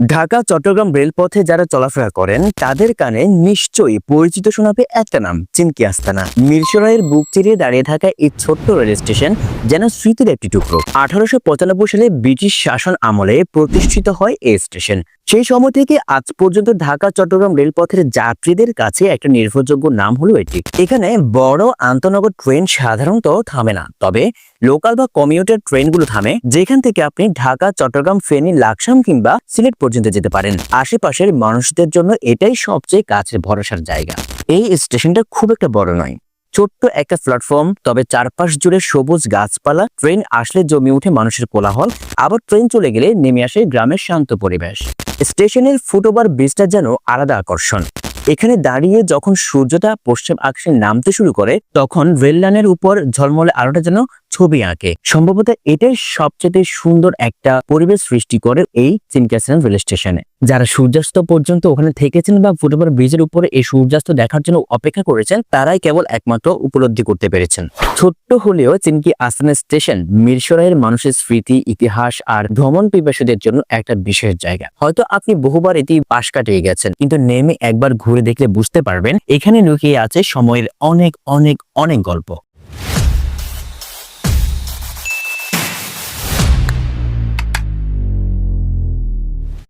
ঢাকা, চট্টগ্রাম রেলপথে যারা চলাফেরা করেন, তাদের কানে নিশ্চয়ই পরিচিত শোনাবে একটা নাম, চিনকি আস্তানা। মিরসরাইয়ের বুক চিরিয়ে দাঁড়িয়ে থাকা এই ছোট্ট রেল স্টেশন যেন স্মৃতির একটি টুকরো। আঠারোশো পঁচানব্বই সালে ব্রিটিশ শাসন আমলে প্রতিষ্ঠিত হয় এই স্টেশন। সেই সময় থেকে আজ পর্যন্ত ঢাকা, চট্টগ্রাম রেলপথের যাত্রীদের কাছে একটা নির্ভরযোগ্য নাম হলো এটি। এখানে বড় আন্তনগর ট্রেন সাধারণত থামে না, তবে লোকাল বা কমিউটার ট্রেনগুলো থামে, যেখান থেকে আপনি ঢাকা, চট্টগ্রাম, ফেনী, লাকসাম কিংবা সিলেট পর্যন্ত যেতে পারেন। আশেপাশের মানুষদের জন্য এটাই সবচেয়ে কাছের ভরসার জায়গা। এই স্টেশনটা খুব একটা বড় নয়। ছোট্ট একটা প্ল্যাটফর্ম তবে চারপাশ জুড়ে সবুজ গাছপালা ট্রেন আসলে জমি উঠে মানুষের কোলাহল, আবার ট্রেন চলে গেলে নেমে আসে গ্রামের শান্ত পরিবেশ। স্টেশনের ফুটওভার ব্রিজটা যেন আলাদা আকর্ষণ। এখানে দাঁড়িয়ে যখন সূর্যটা পশ্চিম আকাশে নামতে শুরু করে, তখন রেল লাইনের উপর ঝলমলে আলোটা যেন ছবি আঁকে। সম্ভবত এটাই সবচেয়ে সুন্দর একটা পরিবেশ সৃষ্টি করে এই চিনকাসিনা রেল স্টেশনে। যারা সূর্যাস্ত পর্যন্ত ওখানে থেকেছেন বা ফুটওভার ব্রিজের উপরে এই সূর্যাস্ত দেখার জন্য অপেক্ষা করেছেন, তারাই কেবল একমাত্র উপলব্ধি করতে পেরেছেন। ছোট্ট হলেও চিনকি আস্তানা স্টেশন মিরসরাইয়ের মানুষের স্মৃতি, ইতিহাস আর ভ্রমণ পিপাসুদের জন্য একটা বিশেষ জায়গা। হয়তো আপনি বহুবার এটি পাশ কাটিয়ে গেছেন, কিন্তু নেমে একবার ঘুরে দেখলে বুঝতে পারবেন, এখানে লুকিয়ে আছে সময়ের অনেক অনেক অনেক গল্প।